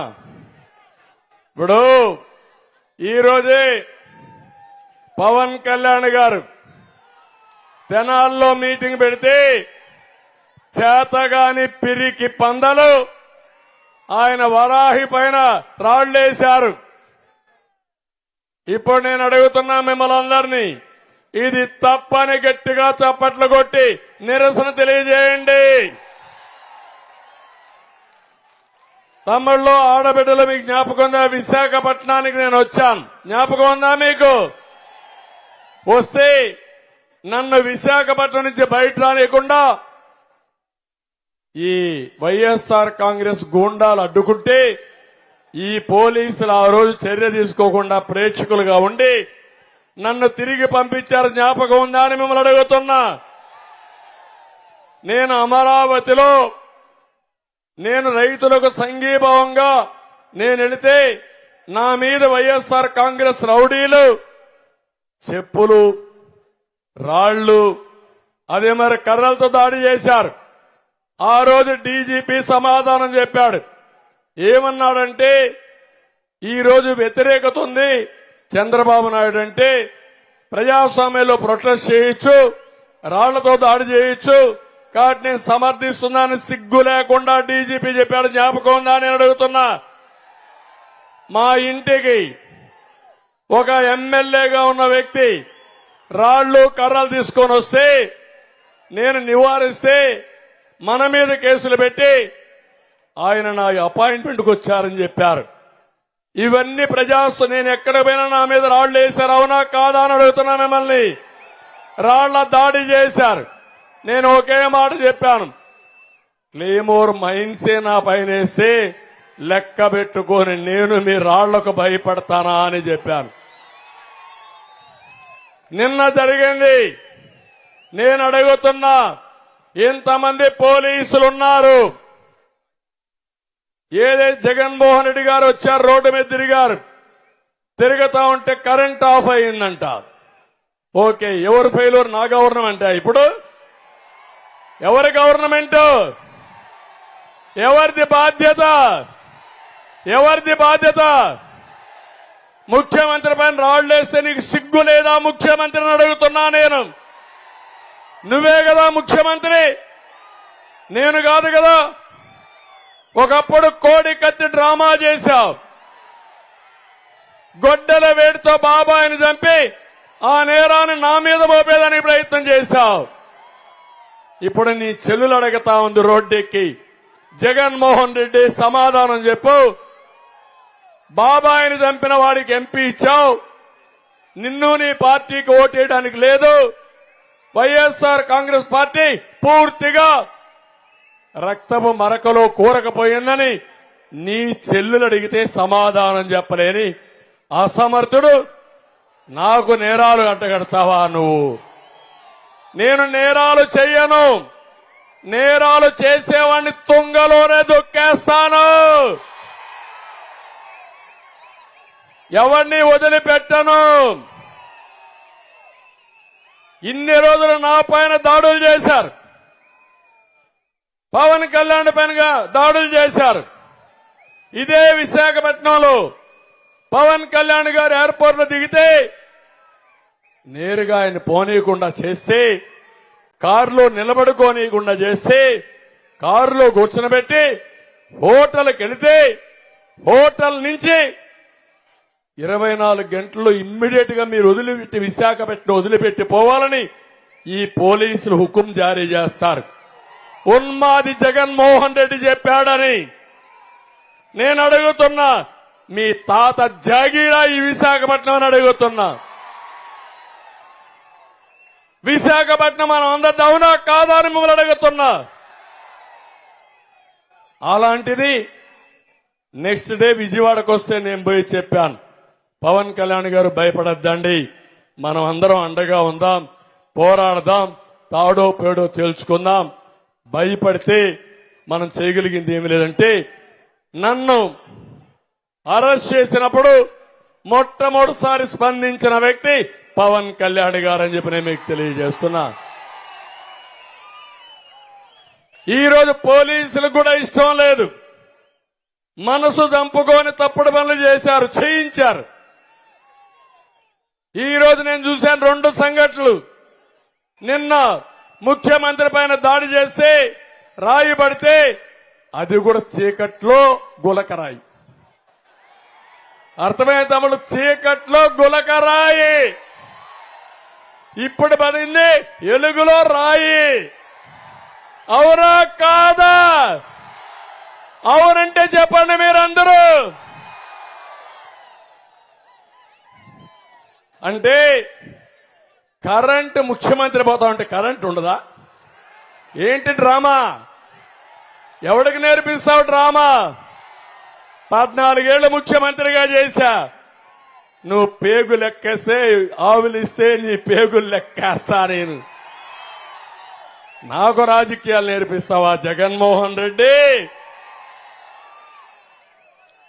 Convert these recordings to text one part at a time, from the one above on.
ఇప్పుడు ఈరోజే పవన్ కళ్యాణ్ గారు తెనాల్లో మీటింగ్ పెడితే చేతగాని పిరికి పందలు ఆయన వరాహి పైన రాళ్ళేశారు. ఇప్పుడు నేను అడుగుతున్నా మిమ్మల్ని అందరినీ ఇది తప్పని గట్టిగా చప్పట్లు కొట్టి నిరసన తెలియజేయండి. తమ్ముళ్ళు ఆడబిడ్డలు మీకు జ్ఞాపకం ఉందా? విశాఖపట్నానికి నేను వచ్చాను. జ్ఞాపకం ఉందా మీకు? వస్తే నన్ను విశాఖపట్నం నుంచి బయట రానియకుండా ఈ వైఎస్ఆర్ కాంగ్రెస్ గూండాలు అడ్డుకుంటే ఈ పోలీసులు ఆ రోజు చర్య తీసుకోకుండా ప్రేక్షకులుగా ఉండి నన్ను తిరిగి పంపించారు. జ్ఞాపకం ఉందా అని మిమ్మల్ని అడుగుతున్నా. నేను అమరావతిలో నేను రైతులకు సంఘీభావంగా నేను వెళితే నా మీద వైఎస్ఆర్ కాంగ్రెస్ రౌడీలు చెప్పులు రాళ్ళు అదే మరి కర్రలతో దాడి చేశారు. ఆ రోజు డీజీపీ సమాధానం చెప్పాడు. ఏమన్నాడంటే ఈరోజు వ్యతిరేకత ఉంది చంద్రబాబు నాయుడు అంటే ప్రజాస్వామ్యంలో ప్రొటెస్ట్ చేయొచ్చు రాళ్ళతో దాడి చేయొచ్చు కాబట్టి నేను సమర్థిస్తున్నాను సిగ్గు లేకుండా డీజీపీ చెప్పాడు జ్ఞాపకం ఉందా నేను అడుగుతున్నా. మా ఇంటికి ఒక ఎమ్మెల్యేగా ఉన్న వ్యక్తి రాళ్ళు కర్రలు తీసుకొని వస్తే నేను నివారిస్తే మన మీద కేసులు పెట్టి ఆయన నా అపాయింట్మెంట్కి వచ్చారని చెప్పారు. ఇవన్నీ ప్రజాస్వ నేను ఎక్కడ పోయినా నా మీద రాళ్ళు వేశారు అవునా కాదా అని అడుగుతున్నా మిమ్మల్ని. రాళ్ళ దాడి చేశారు. నేను ఒకే మాట చెప్పాను. క్లేమోర్ మైన్సే నా పైన వేస్తే లెక్క పెట్టుకొని నేను మీ రాళ్ళకు భయపడతానా అని చెప్పాను. నిన్న జరిగింది. నేను అడుగుతున్నా ఇంతమంది పోలీసులున్నారు. ఏదైతే జగన్మోహన్ రెడ్డి గారు వచ్చారు రోడ్డు మీద తిరిగారు. తిరుగుతా ఉంటే కరెంట్ ఆఫ్ అయిందంట. ఓకే ఎవరు ఫెయిల్ నా గవర్నమెంట్ ఇప్పుడు ఎవరి గవర్నమెంట్ ఎవరిది బాధ్యత? ఎవరిది బాధ్యత? ముఖ్యమంత్రి పైన రాళ్ళేస్తే నీకు సిగ్గు లేదా? ముఖ్యమంత్రిని అడుగుతున్నా నేను. నువ్వే కదా ముఖ్యమంత్రి. నేను కాదు కదా. ఒకప్పుడు కోడి కత్తి డ్రామా చేశావు. గొడ్డల వేడితో బాబాయిని చంపి ఆ నేరాన్ని నా మీద మోపేదానికి ప్రయత్నం చేశావు. ఇప్పుడు నీ చెల్లులు అడగతా ఉంది రోడ్డెక్కి. జగన్మోహన్ రెడ్డి సమాధానం చెప్పు. బాబాయిని చంపిన వాడికి ఎంపీ ఇచ్చావు. నిన్ను నీ పార్టీకి ఓటేయడానికి లేదు. వైఎస్ఆర్ కాంగ్రెస్ పార్టీ పూర్తిగా రక్తపు మరకలో కూరకపోయిందని నీ చెల్లులు అడిగితే సమాధానం చెప్పలేని అసమర్థుడు. నాకు నేరాలు అంటగడతావా నువ్వు? నేను నేరాలు చెయ్యను నేరాలు చేసేవాడిని తుంగలోనే దొక్కేస్తాను. ఎవరిని వదిలిపెట్టను. ఇన్ని రోజులు నా పైన దాడులు చేశారు. పవన్ కళ్యాణ్ పైన దాడులు చేశారు. ఇదే విశాఖపట్నంలో పవన్ కళ్యాణ్ గారు ఎయిర్పోర్ట్లో దిగితే నేరుగా ఆయన పోనీయకుండా చేస్తే కారులో నిలబడుకోనీయకుండా చేస్తే కారులో కూర్చునబెట్టి హోటల్కి వెళితే హోటల్ నుంచి ఇరవై నాలుగు గంటల్లో ఇమ్మీడియట్గా మీరు వదిలిపెట్టి విశాఖపట్నం వదిలిపెట్టి పోవాలని ఈ పోలీసులు హుకుం జారీ చేస్తారు. ఉన్మాది జగన్మోహన్ రెడ్డి చెప్పాడని నేను అడుగుతున్నా. మీ తాత జాగీరా ఈ విశాఖపట్నం అని అడుగుతున్నా. విశాఖపట్నం మనం అందరి అవునా కాదా అని మిమ్మల్ని అడుగుతున్నా. అలాంటిది నెక్స్ట్ డే విజయవాడకు వస్తే నేను పోయి చెప్పాను. పవన్ కళ్యాణ్ గారు భయపడద్దండి. మనం అందరం అండగా ఉందాం పోరాడదాం తాడో పేడో తేల్చుకుందాం. భయపడితే మనం చేయగలిగింది ఏమి లేదంటే నన్ను అరెస్ట్ చేసినప్పుడు మొట్టమొదటిసారి స్పందించిన వ్యక్తి పవన్ కళ్యాణ్ గారు అని చెప్పి నేను మీకు తెలియజేస్తున్నా. ఈ రోజు పోలీసులకు కూడా ఇష్టం లేదు. మనసు చంపుకొని తప్పుడు పనులు చేశారు చేయించారు. ఈ రోజు నేను చూశాను రెండు సంఘటనలు. నిన్న ముఖ్యమంత్రి పైన దాడి చేస్తే రాయి పడితే అది కూడా చీకట్లో గులకరాయి. అర్థమైన తమ్ముడు చీకట్లో గులకరాయి. ఇప్పుడు పడింది ఎలుగులో రాయి. అవునా కాదా? అవునంటే చెప్పండి మీరందరూ. అంటే కరెంట్ ముఖ్యమంత్రి పోతా ఉంటే కరెంట్ ఉండదా? ఏంటి డ్రామా? ఎవడికి నేర్పిస్తావు డ్రామా? పద్నాలుగేళ్ళు ముఖ్యమంత్రిగా చేశా. నువ్వు పేగు లెక్కేస్తే ఆవులిస్తే నీ పేగులు లెక్కేస్తా నేను. నాకు రాజకీయాలు నేర్పిస్తావా జగన్మోహన్ రెడ్డి?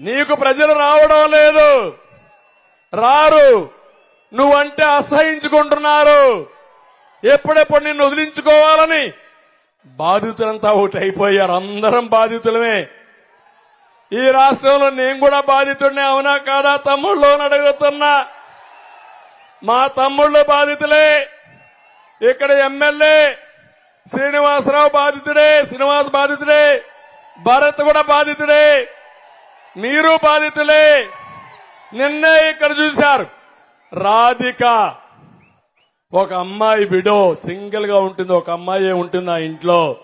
నీకు ప్రజలు రావడం లేదు. రారు. నువ్వంటే అసహించుకుంటున్నారు. ఎప్పుడెప్పుడు నిన్ను వదిలించుకోవాలని? బాధితులంతా ఒకటి అయిపోయారు అందరం బాధితులమే. ఈ రాష్ట్రంలో నేను కూడా బాధితుడిని అవునా కాదా? తమ్ముళ్ళు అని అడుగుతున్నా. మా తమ్ముళ్ళు బాధితులే. ఇక్కడ ఎమ్మెల్యే శ్రీనివాసరావు బాధితుడే శ్రీనివాస్ బాధితుడే భరత్ కూడా బాధితుడే మీరు బాధితులే. నిన్నే ఇక్కడ చూశారు. రాధిక ఒక అమ్మాయి విడో సింగిల్గా ఉంటుంది ఒక అమ్మాయి ఉంటుంది ఆ ఇంట్లో?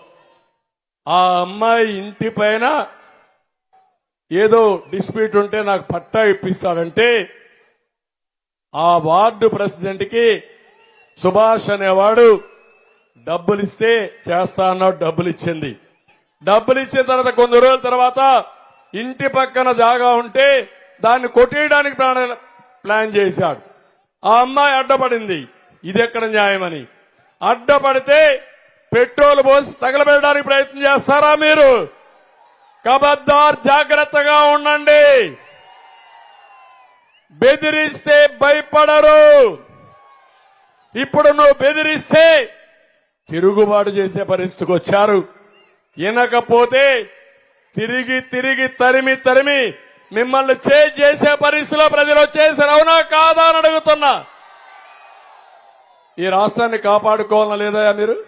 ఆ అమ్మాయి ఇంటి పైన ఏదో డిస్ప్యూట్ ఉంటే నాకు పట్టా ఇప్పిస్తాడంటే ఆ వార్డు ప్రెసిడెంట్కి సుభాష్ అనేవాడు డబ్బులు ఇస్తే చేస్తా అన్నాడు డబ్బులు ఇచ్చింది డబ్బులు ఇచ్చిన తర్వాత కొన్ని రోజుల తర్వాత ఇంటి పక్కన జాగా ఉంటే దాన్ని కొట్టేయడానికి ప్లాన్- ప్లాన్ చేశాడు. ఆ అమ్మాయి అడ్డపడింది. ఇది ఎక్కడ న్యాయమని? అడ్డపడితే పెట్రోల్ పోసి తగలబెట్టడానికి ప్రయత్నం చేస్తారా మీరు? కబద్దార్ జాగ్రత్తగా ఉండండి. బెదిరిస్తే భయపడరు. ఇప్పుడు నువ్వు బెదిరిస్తే తిరుగుబాటు చేసే పరిస్థితికి వచ్చారు. వినకపోతే తిరిగి తిరిగి తరిమి తరిమి మిమ్మల్ని చేజ్ చేసే పరిస్థితిలో ప్రజలు వచ్చేసారు. అవునా కాదా అని అడుగుతున్నా. ఈ రాష్ట్రాన్ని కాపాడుకోవాలా లేదా మీరు?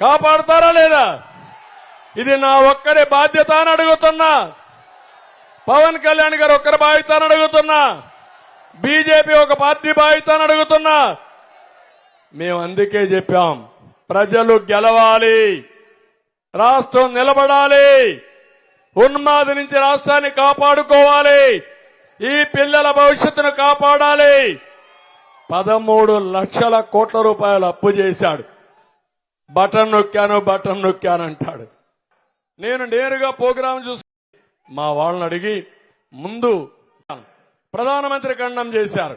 కాపాడుతారా లేదా? ఇది నా ఒక్కరి బాధ్యత అని అడుగుతున్నా. పవన్ కళ్యాణ్ గారు ఒక్కరి బాధ్యత అని అడుగుతున్నా. బీజేపీ ఒక పార్టీ బాధ్యత అని అడుగుతున్నా. మేము అందుకే చెప్పాం ప్రజలు గెలవాలి రాష్ట్రం నిలబడాలి ఉన్మాది నుంచి రాష్ట్రాన్ని కాపాడుకోవాలి ఈ పిల్లల భవిష్యత్తును కాపాడాలి. పదమూడు లక్షల కోట్ల రూపాయలు అప్పు చేశాడు. బటన్ నొక్కాను బటన్ నొక్కాను అంటాడు. నేను నేరుగా ప్రోగ్రాం చూసి మా వాళ్ళని అడిగి ముందు ప్రధానమంత్రి ఖండం చేశారు.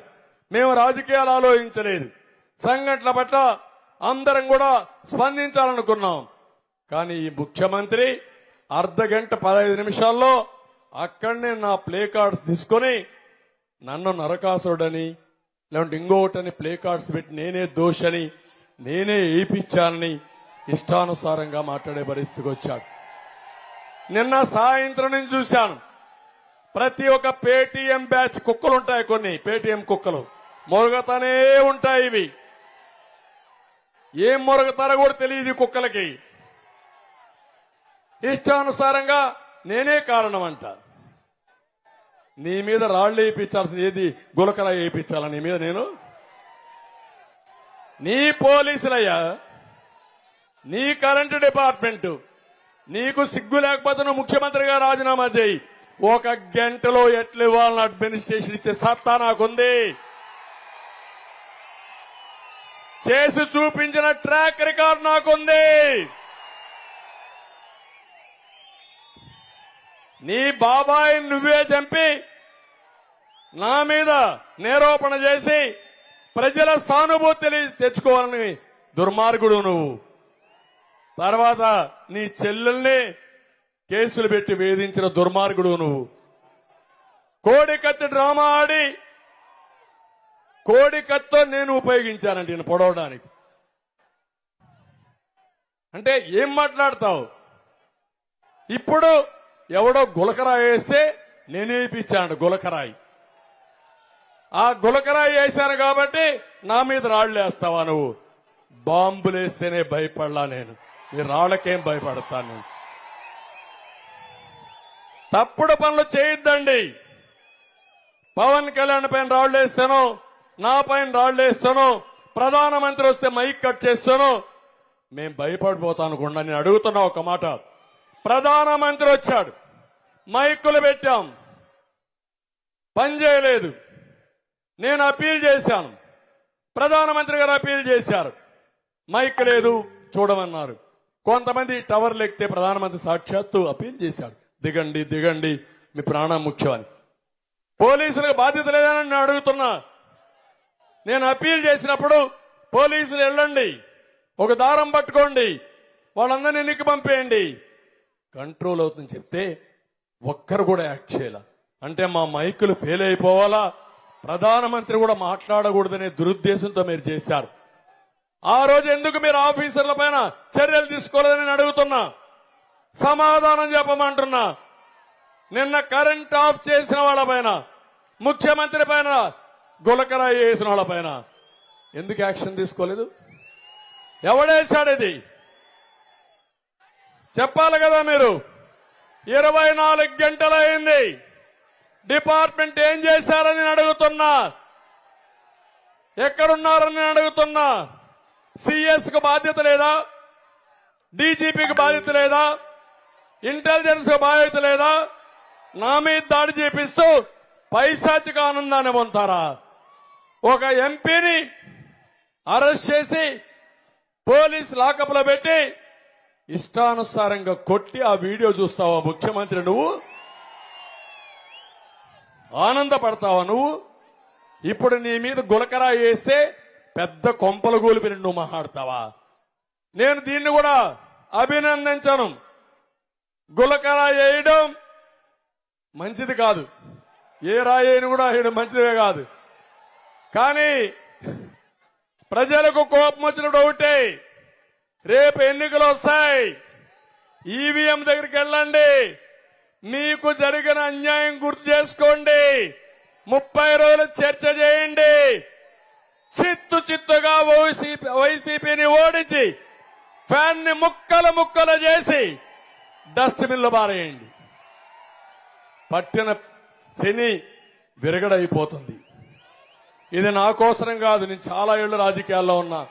మేము రాజకీయాలు ఆలోచించలేదు. సంఘటనల పట్ల అందరం కూడా స్పందించాలనుకున్నాం. కానీ ఈ ముఖ్యమంత్రి అర్ధ గంట పదహైదు నిమిషాల్లో అక్కడనే నా ప్లే కార్డ్స్ తీసుకొని నన్ను నరకాసుడని లేదంటే ఇంకొకటని ప్లే కార్డ్స్ పెట్టి నేనే దోషని నేనే ఏపిచ్చానని ఇష్టానుసారంగా మాట్లాడే పరిస్థితికి వచ్చాడు. నిన్న సాయంత్రం నుంచి చూశాను. ప్రతి ఒక్క పేటీఎం బ్యాచ్ కుక్కలు ఉంటాయి కొన్ని పేటీఎం కుక్కలు. మొరగతానే ఉంటాయి ఇవి. ఏం మొరగతారో కూడా తెలియదు ఈ కుక్కలకి. ఇష్టానుసారంగా నేనే కారణం అంట నీ మీద రాళ్ళు వేయించాల్సిన ఏది గులకల వేయించాలా నీ మీద నేను? నీ పోలీసులయ్యా నీ కరెంటు డిపార్ట్మెంటు నీకు సిగ్గు లేకపోతే నువ్వు ముఖ్యమంత్రిగా రాజీనామా చేయి. ఒక గంటలో ఎట్లు ఇవ్వాలని అడ్మినిస్ట్రేషన్ ఇచ్చే సత్తా నాకుంది. చేసి చూపించిన ట్రాక్ రికార్డ్ నాకుంది. నీ బాబాయ్ నువ్వే చంపి నా మీద నేరోపణ చేసి ప్రజల సానుభూతి తెచ్చుకోవాలని దుర్మార్గుడు నువ్వు. తర్వాత నీ చెల్లెల్ని కేసులు పెట్టి వేధించిన దుర్మార్గుడు నువ్వు. కోడికత్తి డ్రామా ఆడి కోడికత్తో నేను ఉపయోగించానండి నేను పొడవడానికి. అంటే ఏం మాట్లాడతావు? ఇప్పుడు ఎవడో గులకరాయి వేస్తే నేనే ఇప్పించాను గులకరాయి. ఆ గులకరాయి వేశాను కాబట్టి నా మీద రాళ్ళు వేస్తావా నువ్వు? బాంబులేస్తేనే భయపడలా నేను. ఈ రాళ్ళకేం భయపడతాను నేను? తప్పుడు పనులు చేయొద్దండి. పవన్ కళ్యాణ్ పైన రాళ్ళు వేస్తాను నా పైన రాళ్ళు వేస్తాను ప్రధానమంత్రి వస్తే మైక్ కట్ చేస్తాను. మేం భయపడిపోతాను అనుకుండా నేను అడుగుతున్నా ఒక మాట. ప్రధానమంత్రి వచ్చాడు. మైకులు పెట్టాం. పని చేయలేదు. నేను అప్పీల్ చేశాను. ప్రధానమంత్రి గారు అప్పీల్ చేశారు. మైక్ లేదు చూడమన్నారు. కొంతమంది టవర్లు ఎక్కితే ప్రధానమంత్రి సాక్షాత్తు అప్పీల్ చేశాడు. దిగండి దిగండి మీ ప్రాణం ముఖ్యమని. పోలీసులకు బాధ్యత లేదని నేను అడుగుతున్నా. నేను అప్పీల్ చేసినప్పుడు పోలీసులు వెళ్ళండి ఒక దారం పట్టుకోండి వాళ్ళందరినీ ఎన్నికి పంపేయండి. కంట్రోల్ అవుతుందని చెప్తే ఒక్కరు కూడా యాక్ట్ చేయాల. అంటే మా మైకులు ఫెయిల్ అయిపోవాలా? ప్రధానమంత్రి కూడా మాట్లాడకూడదనే దురుద్దేశంతో మీరు చేశారు. ఆ రోజు ఎందుకు మీరు ఆఫీసర్ల పైన చర్యలు తీసుకోలేదని నేను అడుగుతున్నా? సమాధానం చెప్పమంటున్నా. నిన్న కరెంట్ ఆఫ్ చేసిన వాళ్ళ పైన ముఖ్యమంత్రి పైన గులకరాయి వేసిన వాళ్ళ పైన. ఎందుకు యాక్షన్ తీసుకోలేదు? ఎవడేశాడు ఇది? చెప్పాలి కదా మీరు. ఇరవై నాలుగు గంటలైంది. డిపార్ట్మెంట్ ఏం చేశారని అడుగుతున్నా. ఎక్కడున్నారని అడుగుతున్నా. సిఎస్కు బాధ్యత లేదా? డీజీపీకి బాధ్యత లేదా? ఇంటెలిజెన్స్కు బాధ్యత లేదా? నా మీద దాడి చేపిస్తూ పైశాచిక ఆనందాన్ని పొందుతారా? ఒక ఎంపీని అరెస్ట్ చేసి పోలీస్ లాకప్లో పెట్టి ఇష్టానుసారంగా కొట్టి ఆ వీడియో చూస్తావా ముఖ్యమంత్రి నువ్వు? ఆనందపడతావా నువ్వు? ఇప్పుడు నీ మీద గులకరా వేస్తే పెద్ద కొంపలు గోలిపి నువ్వు మాట్లాడతావా? నేను దీన్ని కూడా అభినందించను. గులకర వేయడం మంచిది కాదు. ఏ రాయని కూడా వేయడం మంచిదే కాదు. కానీ ప్రజలకు కోపం వచ్చినప్పుడు ఒకటే రేపు ఎన్నికలు వస్తాయి. ఈవీఎం దగ్గరికి వెళ్ళండి. మీకు జరిగిన అన్యాయం గుర్తు చేసుకోండి. ముప్పై రోజులు చర్చ చేయండి. చిత్తు చిత్తుగా వైసీపీ వైసీపీని ఓడించి ఫ్యాన్ని ముక్కలు ముక్కలు చేసి డస్ట్బిన్లో పారేయండి. పట్టిన శని విరగడైపోతుంది. ఇది నా కోసరం కాదు నేను చాలా ఏళ్ళు రాజకీయాల్లో ఉన్నా.